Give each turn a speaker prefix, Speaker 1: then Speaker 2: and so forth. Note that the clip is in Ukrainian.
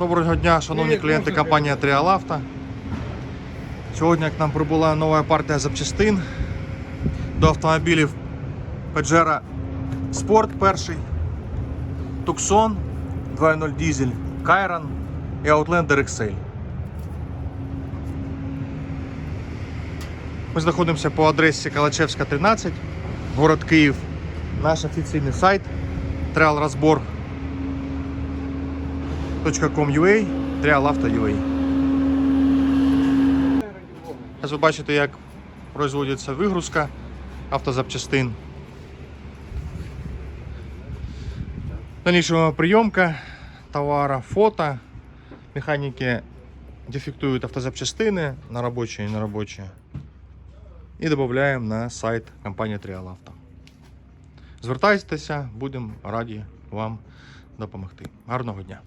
Speaker 1: Доброго дня, шановні клієнти компанії Trial Сьогодні к нам прибула нова партія запчастин до автомобілів Pajero Sport перший, Tucson 2.0 дизель, Kairon і Outlander XL. Ми знаходимося по адресі Калачевська, 13, город Київ. Наш офіційний сайт trialrozbor.com.ua trialauto.ua Зараз ви бачите, як производиться вигрузка автозапчастин. Дальнейшая прийомка товара, фото. Механіки дефектують автозапчастини на робочі і на робочі. І додаємо на сайт компанії Trial Звертайтеся, будемо раді вам допомогти. Гарного дня!